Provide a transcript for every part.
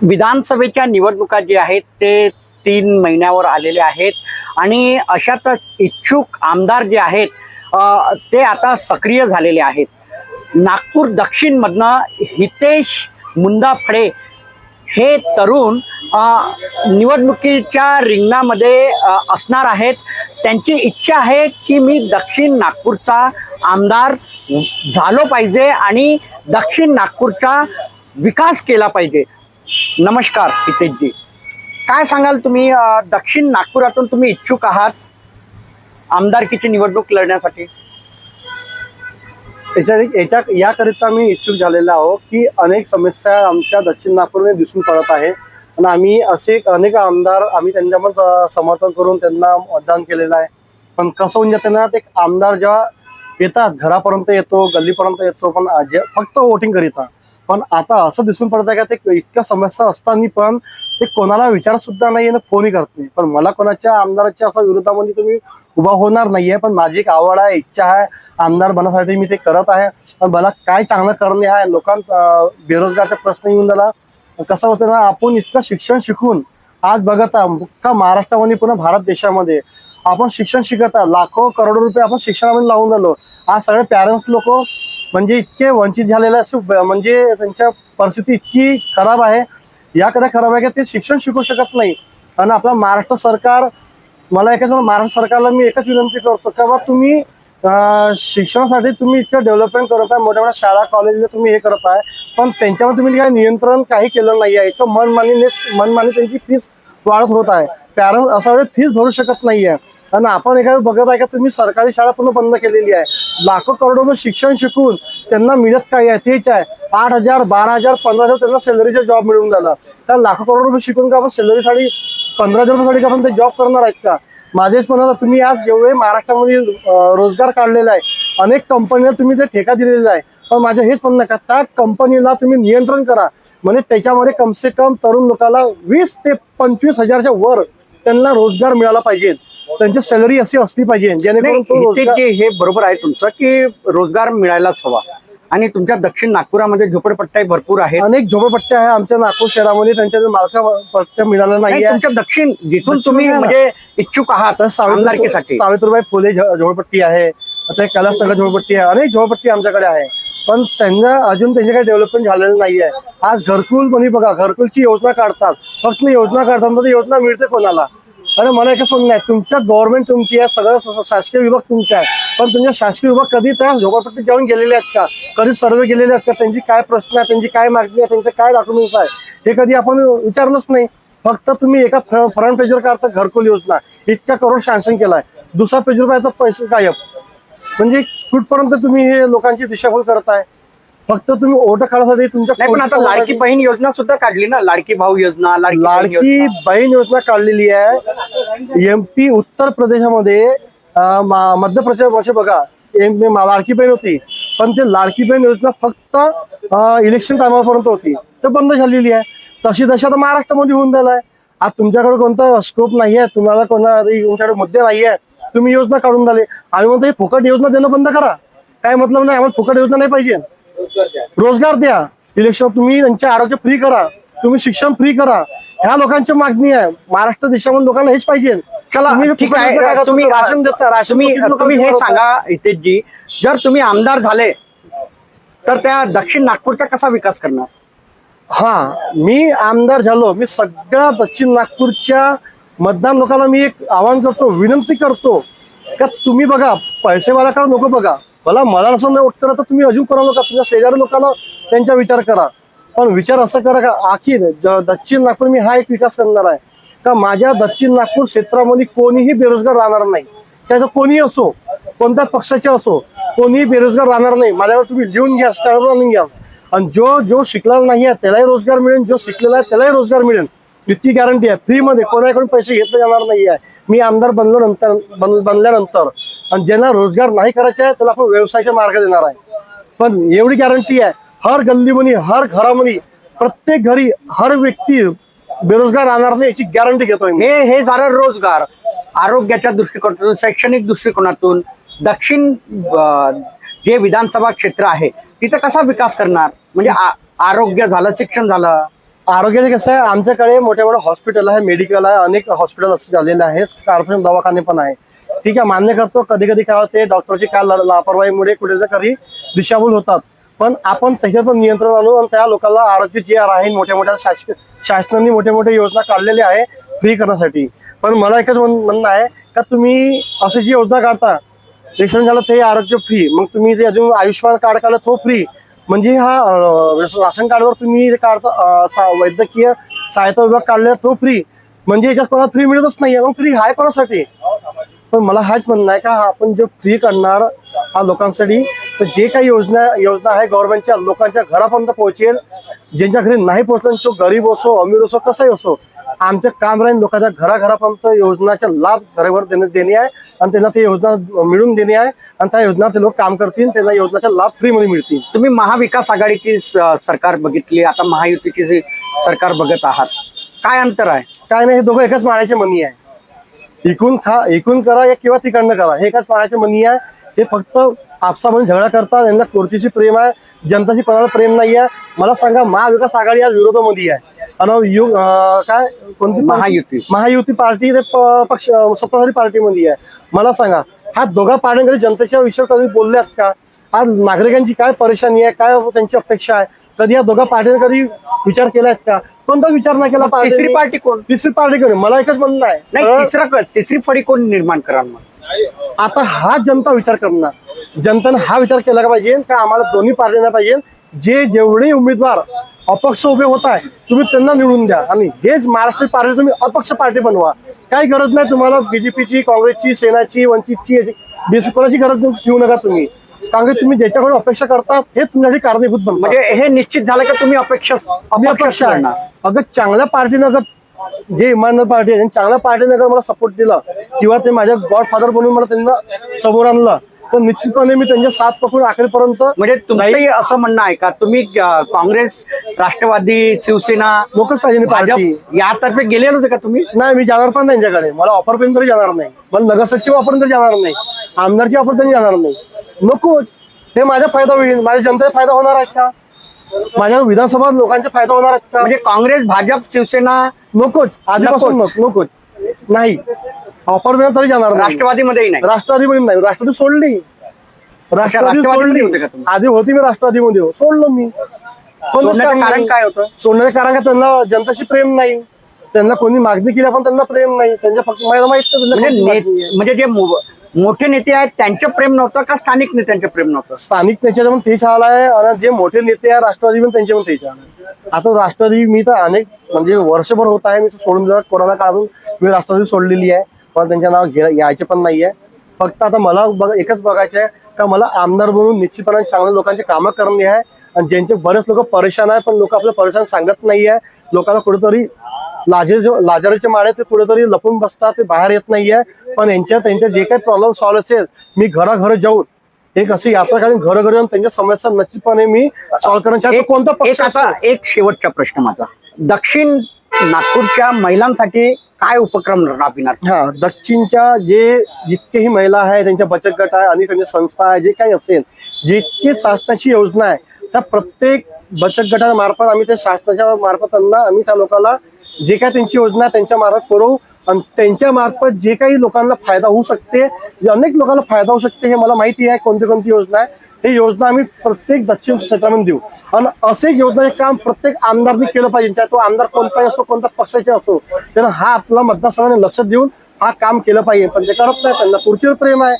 विधानसभेच्या निवडणुका जे आहेत ते तीन महिन्यावर आलेले आहेत. आणि अशातच इच्छुक आमदार जे आहेत ते आता सक्रिय झालेले आहेत. नागपूर दक्षिणमधनं हितेश मुंदा फडे हे तरुण निवडणुकीच्या रिंगणामध्ये असणार आहेत. त्यांची इच्छा आहे की मी दक्षिण नागपूरचा आमदार झालो पाहिजे आणि दक्षिण नागपूरचा विकास केला पाहिजे. नमस्कार हितेशजी काय सांगाल तुम्ही दक्षिण नागपुरातून तुम्ही इच्छुक आहात आमदारकीची निवडणूक लढण्यासाठी? याच्या याच्या याकरिता मी इच्छुक झालेलो आहो की अनेक समस्या आमच्या दक्षिण नागपूरमध्ये दिसून पडत आहे. आणि आम्ही असे अनेक आमदार आम्ही त्यांच्यावर समर्थन करून त्यांना मतदान केलेलं आहे. पण कसं होऊन जाते ना ते आमदार जेव्हा येतात घरापर्यंत येतो गल्लीपर्यंत येतो पण जे- फक्त वोटिंग करीता पण आता असं दिसून पडत आहे का ते इतक्या समस्या असताना पण ते कोणाला विचार सुद्धा नाही आणि फोनही करत नाही. पण मला कोणाच्या आमदाराच्या असं विरोधामध्ये तुम्ही उभा होणार नाहीये पण माझी एक आवड आहे इच्छा आहे आमदार बनासाठी मी ते करत आहे. पण मला काय चांगलं करणे आहे लोकां बेरोजगारचा प्रश्न येऊन झाला. कसं होतं ना आपण इतकं शिक्षण शिकून आज बघत आहे का महाराष्ट्रामध्ये पुन्हा भारत देशामध्ये आपण शिक्षण शिकत आहे लाखो करोडो रुपये आपण शिक्षणामध्ये लावून झालो आज सगळे पॅरेंट्स लोक म्हणजे इतके वंचित झालेले असे म्हणजे त्यांच्या परिस्थिती इतकी खराब आहे. याकडे खराब आहे की ते शिक्षण शिकू शकत नाही. आणि आपला महाराष्ट्र सरकार मला एकच महाराष्ट्र सरकारला मी एकच विनंती करतो का बा तुम्ही शिक्षणासाठी तुम्ही इतकं डेव्हलपमेंट करत आहे मोठ्या मोठ्या शाळा कॉलेजला तुम्ही हे करत आहे. पण त्यांच्यावर तुम्ही काही नियंत्रण काही केलं नाही आहे. इतकं मनमानी मनमानी त्यांची फीस वाढत होत आहे. पॅरेंट असा वेळेस फीस भरू शकत नाही आहे आणि आपण एखादं बघत आहे का तुम्ही सरकारी शाळा पूर्ण बंद केलेली आहे. लाखो करोडो शिक्षण शिकून त्यांना मिळत काय आहे तेच आहे. आठ हजार बारा हजार पंधरा हजार त्यांना सॅलरीचा जॉब मिळून झाला. त्या लाखो करोड रुपये शिकून का आपण सॅलरीसाठी पंधरा हजार रुपयासाठी आपण ते जॉब करणार आहेत का? माझेच म्हणा तुम्ही आज जेवढे महाराष्ट्रामध्ये रोजगार काढलेला आहे अनेक कंपनीला तुम्ही ते ठेका दिलेला आहे. पण माझं हेच म्हणणं का त्या कंपनीला तुम्ही नियंत्रण करा. म्हणजे त्याच्यामध्ये कमसे कम तरुण लोकांना वीस ते पंचवीस हजारच्या वर त्यांना रोजगार मिळाला पाहिजे. त्यांची सॅलरी अशी असली पाहिजे जेणेकरून हे बरोबर आहे तुमचं की रोजगार मिळायलाच हवा. आणि तुमच्या दक्षिण नागपुरामध्ये झोपडपट्ट्या भरपूर आहेत. अनेक झोपडपट्ट्या आहे आमच्या नागपूर शहरामध्ये त्यांच्या मालका मिळाल्या नाही, आहे तुमच्या दक्षिण जिथून तुम्ही आहे. म्हणजे इच्छुक आहात सावित्रीबाई फुले झोपडपट्टी आहे. आता एक कैलासनगर झोपडपट्टी आहे. अनेक झोपडपट्टी आमच्याकडे आहे. पण त्यांना अजून त्यांचे काही डेव्हलपमेंट झालेलं नाही आहे आज घरकुल म्हणे बघा घरकुलची योजना काढतात. फक्त योजना काढतात योजना मिळते कोणाला? अरे मला एक म्हणणं आहे तुमच्या गव्हर्नमेंट तुमची आहे सगळं शासकीय विभाग तुमचा आहे. पण तुमच्या शासकीय विभाग कधी त्या झोपडपट्टीत जाऊन गेलेले आहेत का? कधी सर्वे गेलेले आहेत का? त्यांची काय प्रश्न आहे त्यांची काय मागणी आहे? त्यांचे काय डॉक्युमेंट्स आहे हे कधी आपण विचारलंच नाही. फक्त तुम्ही एका फ्रंट पेजवर काढता घरकुल योजना. इतक्या करोड सँक्शन केलाय. दुसरा पेजवर पाहिजे पैसे गायब. म्हणजे कुठपर्यंत तुम्ही हे लोकांची दिशाभूल करताय? फक्त तुम्ही ओट खाण्यासाठी तुमच्या नाही पण आता लाडकी बहीण योजना सुद्धा काढली ना? लाडकी भाऊ योजना लाडकी बहीण लाडकी योजना. बहीण योजना काढलेली आहे. एमपी उत्तर प्रदेशामध्ये अं, मा- मध्य प्रदेश बघा एम लाडकी बहीण होती. पण ते लाडकी बहीण योजना फक्त इलेक्शन टायमापर्यंत होती. तर बंद झालेली आहे. तशी दशा तर महाराष्ट्रामध्ये होऊन झालाय आज तुमच्याकडे कोणता स्कोप नाही आहे तुम्हाला कोणा तुमच्याकडे मुद्दे नाही आहे तुम्ही योजना काढून झाले. आम्ही म्हणतो हे फुकट योजना देणं बंद करा. काय मतलब नाही आम्हाला फुकट योजना नाही पाहिजे. रोजगार द्या. इलेक्शन तुम्ही त्यांचे आरोग्य फ्री करा. तुम्ही शिक्षण फ्री करा. ह्या लोकांची मागणी आहे. महाराष्ट्र देशामध्ये लोकांना हेच पाहिजे. चला तुम्ही ठीक आहे. तुम्ही? राशन देता राशन तुम्ही हे? सांगा हितेशजी जर तुम्ही आमदार झाले तर त्या दक्षिण नागपूरचा कसा विकास करणार? हा मी आमदार झालो मी सगळ्या दक्षिण नागपूरच्या मतदान लोकांना मी एक आवाहन करतो विनंती करतो का तुम्ही बघा पैसेवाल्याकडे नको बघा. मला मला असं नाही वाटतं तर तुम्ही अजून करा नका तुमच्या शेजारी लोकांना त्यांचा विचार करा. पण विचार असं करा का आखिर ज- दक्षिण नागपूर मी हा एक विकास करणार आहे. का माझ्या दक्षिण नागपूर क्षेत्रामध्ये कोणीही बेरोजगार राहणार नाही. त्याचं कोणीही असो कोणत्या पक्षाचे असो कोणीही बेरोजगार राहणार नाही. माझ्यावर तुम्ही लिहून घ्या स्टॅम्पवर लिहून घ्या. आणि जो जो शिकला नाही आहे त्यालाही रोजगार मिळेल जो शिकलेला आहे त्यालाही रोजगार मिळेल. इतकी गॅरंटी आहे. फ्रीमध्ये कोणाकडून पैसे घेतले जाणार नाही आहे मी आमदार बनलो नंतर बन बनल्यानंतर. आणि ज्यांना रोजगार नाही करायचे आहे त्याला आपण व्यवसायाचा मार्ग देणार आहे. पण एवढी गॅरंटी आहे. हर गल्लीमध्ये हर घरामध्ये प्रत्येक घरी हर व्यक्ती बेरोजगार राहणार नाही याची गॅरंटी घेतोय हे हे झालं रोजगार. आरोग्याच्या दृष्टिकोनातून शैक्षणिक दृष्टिकोनातून दक्षिण जे विधानसभा क्षेत्र आहे तिथं कसा विकास करणार? म्हणजे आ- आरोग्य झालं शिक्षण झालं. आरोग्याचे कसं आहे आमच्याकडे मोठ्या मोठ्या हॉस्पिटल आहे मेडिकल आहे अनेक हॉस्पिटल असे झालेले आहेत. कार्पोरेशन दवाखाने पण आहे. ठीक आहे मान्य करतो कधी कधी काय होते डॉक्टरची काय लापरवाहीमुळे कुठे कधी दिशाभूल होतात. पण आपण त्याच्यावर पण नियंत्रण आणू आणि त्या लोकांना आरोग्य जे आहे मोठ्या मोठ्या शासक शासनाने मोठ्या मोठ्या योजना काढलेल्या आहे फ्री करण्यासाठी. पण मला एकच म्हण- म्हणणं आहे का तुम्ही अशी जी योजना काढता रेशन झालं ते आरोग्य फ्री मग तुम्ही जे अजून आयुष्यमान कार्ड काढलं तो फ्री म्हणजे हा राशन कार्डवर तुम्ही जे काढता सा- वैद्यकीय सहायता विभाग काढलेला तो फ्री म्हणजे याच्यात कोणाला फ्री मिळतच नाही मग फ्री आहे कोणासाठी? पण मला हाच म्हणणं आहे का हा आपण जे फ्री करणार हा लोकांसाठी तर जे काही योजना योजना आहे गव्हर्नमेंटच्या लोकांच्या घरापर्यंत पोहोचेल. ज्यांच्या घरी नाही पोहोचलं तो गरीब असो अमीर असो कसाही असो आमचं काम राहील लोकांच्या घराघरापर्यंत योजनाचा लाभ घराघर देणे देणे आहे आणि त्यांना ते योजना मिळून देणे आहे आणि त्या योजना ते लोक काम करतील त्यांना योजनाचा लाभ फ्रीमध्ये मिळतील. तुम्ही महाविकास आघाडीची सरकार बघितली आता महायुतीची सरकार बघत आहात काय अंतर आहे? काय नाही हे दोघं एकाच माळ्याचे मनी आहे. इकून खा इकून करा या किंवा तिकडनं करा हे एकाच माळ्याचे मनी आहे. हे फक्त आपसामध्ये झगडा करतात यांना खुर्चीशी प्रेम आहे जनताशी कोणाला प्रेम नाही आहे मला सांगा महाविकास आघाडी आज विरोधामध्ये आहे. काय? कोणती? महायुती. महायुती पार्टी ते पक्ष सत्ताधारी पार्टीमध्ये आहे. मला सांगा हा दोघा पार्ट्यांकडे जनतेच्या विषयावर कधी बोलल्यात का? आज नागरिकांची काय परेशानी आहे? काय त्यांची अपेक्षा आहे? कधी या दोघा पार्टीने कधी विचार केलाय का? कोणता विचार नाही केला तिसरी? पार्टी कोण? तिसरी पार्टी कोणी मला एकच म्हणणं आहे. नाही तिसरा फळी कोण निर्माण मग? आता हा जनता विचार करणार. जनतेनं हा विचार केला पाहिजे का आम्हाला दोन्ही पार्टीना पाहिजे? जे जेवढे उमेदवार अपक्ष उभे होत आहे तुम्ही त्यांना निवडून द्या. आणि हेच महाराष्ट्र पार्टी तुम्ही अपक्ष पार्टी बनवा. काही गरज नाही तुम्हाला बीजेपीची काँग्रेसची सेनाची वंचितची बीजेपी कोणाची गरज ठेवू नका तुम्ही. कारण की तुम्ही ज्याच्याकडून अपेक्षा करता हे तुमच्यासाठी कारणीभूत बनतात. म्हणजे हे निश्चित झालं का तुम्ही अपेक्षा अपक्ष? अगं चांगल्या पार्टीनं अगं जे इमानदार पार्टी आहे चांगल्या पार्टीने अगर मला सपोर्ट दिला किंवा ते माझ्या गॉडफादर बनून मला त्यांना समोर आणलं तर निश्चितपणे मी त्यांच्या साथ पकडून अखेरपर्यंत म्हणजे तुमचंही असं म्हणणं आहे का? तुम्ही अं, काँग्रेस राष्ट्रवादी शिवसेना लोकच पाहिजे पार्टी भाजप यातर्फे गेलेले होते का तुम्ही? नाही मी जाणार पण त्यांच्याकडे. मला ऑफर पर्यंत तरी जाणार नाही. मला नगरसचिव ऑफर तरी जाणार नाही. आमदारची ऑफर तरी जाणार नाही. नको. ते माझा फायदा होईल. माझ्या जनतेचा फायदा होणार आहे का? माझ्या विधानसभा लोकांचा फायदा होणार आहे का? म्हणजे काँग्रेस भाजप शिवसेना? नकोच. आधीपासून नकोच. नको नकोच. नाही. ऑफर पर्यंत तरी जाणार नाही. राष्ट्रवादीमध्येही नाही. राष्ट्रवादी पण नाही. राष्ट्रवादी सोडली. राष्ट्रवादी राष्ट्रवादीमध्ये होते सोडली तुम्ही? आधी होती मी राष्ट्रवादीमध्ये. हो. सोडलो मी. कोणतंच सोडण्याचं काम कारण नाही. काय होतं? सोडण्याचं कारण का त्यांना जनताशी प्रेम नाही. त्यांना कोणी मागणी केली पण त्यांना प्रेम नाही. त्यांच्या फक्त मला माहीत नाही त्यांना म्हणजे कोणती ने- मागणी आहे. म्हणजे जे मो- मोठे नेते आहेत त्यांचं प्रेम नव्हतं का स्थानिक नेत्यांचं प्रेम नव्हतं? स्थानिक नेत्याचं पण तेच हाल आहे आणि जे मोठे नेते आहे राष्ट्रवादी पण त्यांचे पण तेच हाल आहे. आता राष्ट्रवादी मी तर अनेक म्हणजे वर्षभर होत आहे मी सोडून दिला. कोरोना काळातून मी राष्ट्रवादी सोडलेली आहे. मला त्यांच्या नाव घे यायचे पण नाही आहे फक्त आता मला बघ एकच बघायचं आहे का मला आमदार बनून निश्चितपणे चांगल्या लोकांची कामं करणे आहे आणि ज्यांचे बरेच लोक परेशान आहे पण लोक आपलं परेशान सांगत नाही आहे लोकांना कुठेतरी लाजे लाजारीचे माळे ते कुठेतरी लपून बसतात ते बाहेर येत नाही आहे पण यांच्या त्यांच्या जे काही प्रॉब्लेम सॉल्व्ह असेल मी घराघर जाऊन एक अशी यात्रा काढून घरोघरी जाऊन त्यांच्या समस्या निश्चितपणे मी सॉल्व्ह करण्याचा एक कोणता. एक शेवटचा प्रश्न माझा. दक्षिण नागपूरच्या महिलांसाठी काय उपक्रम राबविणार? हा दक्षिणच्या जे जितकेही महिला आहे त्यांच्या बचत गट आहे आणि त्यांच्या संस्था आहे जे काही असेल जितके शासनाची योजना आहे त्या प्रत्येक बचत गटामार्फत आम्ही त्या शासनाच्या मार्फत त्यांना आम्ही त्या लोकांना जे काय त्यांची योजना त्यांच्या मार्फत पुरवू आणि त्यांच्या मार्फत जे काही लोकांना फायदा होऊ शकते जे अनेक लोकांना फायदा होऊ शकते हे मला माहिती आहे कोणती कोणती योजना आहे हे योजना आम्ही प्रत्येक दक्षिण क्षेत्रामध्ये देऊ. आणि असे योजनाचे काम प्रत्येक आमदारनी केलं पाहिजे तो आमदार कोणताही असो कोणत्या पक्षाचे असो त्यांना हा आपला मतदारसंघाने लक्ष देऊन हा काम केलं पाहिजे. पण ते करत नाही त्यांना खुर्चीवर प्रेम आहे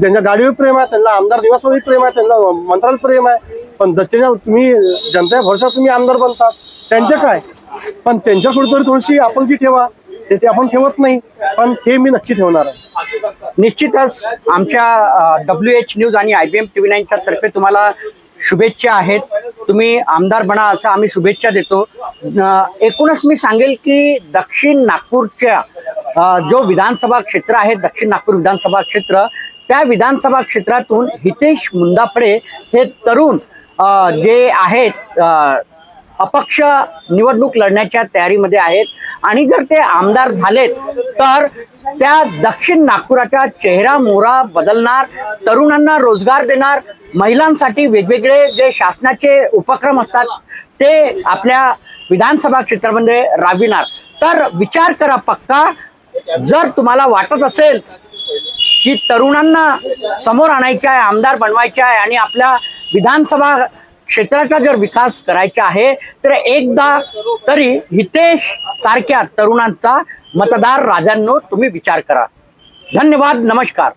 त्यांच्या गाडीवर प्रेम आहे त्यांना आमदार निवासवर प्रेम आहे त्यांना मंत्रालय प्रेम आहे. पण दक्षिणा तुम्ही जनता भरोसा तुम्ही आमदार बनतात त्यांचं काय? पण त्यांच्या कुठेतरी थोडीशी आपुलकी ठेवा. त्याचे आपण ठेवत नाही पण ते मी नक्की ठेवणार आहे. निश्चितच आमच्या डब्ल्यू एच न्यूज आणि I B M T V नाईनच्या तर्फे तुम्हाला शुभेच्छा आहेत. तुम्ही आमदार बना असं आम्ही शुभेच्छा देतो. एकूणच मी सांगेल की दक्षिण नागपूरच्या जो विधानसभा क्षेत्र आहे दक्षिण नागपूर विधानसभा क्षेत्र त्या विधानसभा क्षेत्रातून हितेश मुंदाफडे हे तरुण जे आहेत अपक्ष निवडणूक लढण्याच्या तयारीमध्ये आहेत. आणि जर ते आमदार झालेत तर त्या दक्षिण नागपुराचा चेहरा मोहरा बदलणार तरुणांना रोजगार देणार महिलांसाठी वेगवेगळे जे शासनाचे उपक्रम असतात ते आपल्या विधानसभा क्षेत्रामध्ये राबविणार. तर विचार करा पक्का जर तुम्हाला वाटत असेल की तरुणांना समोर आणायचे आहे आमदार बनवायचे आहे आणि आपल्या विधानसभा क्षेत्राचा जर विकास करायचा आहे तर एकदा तरी हितेश सारख्या तरुणांचा मतदार राजांनो तुम्ही विचार करा. धन्यवाद नमस्कार.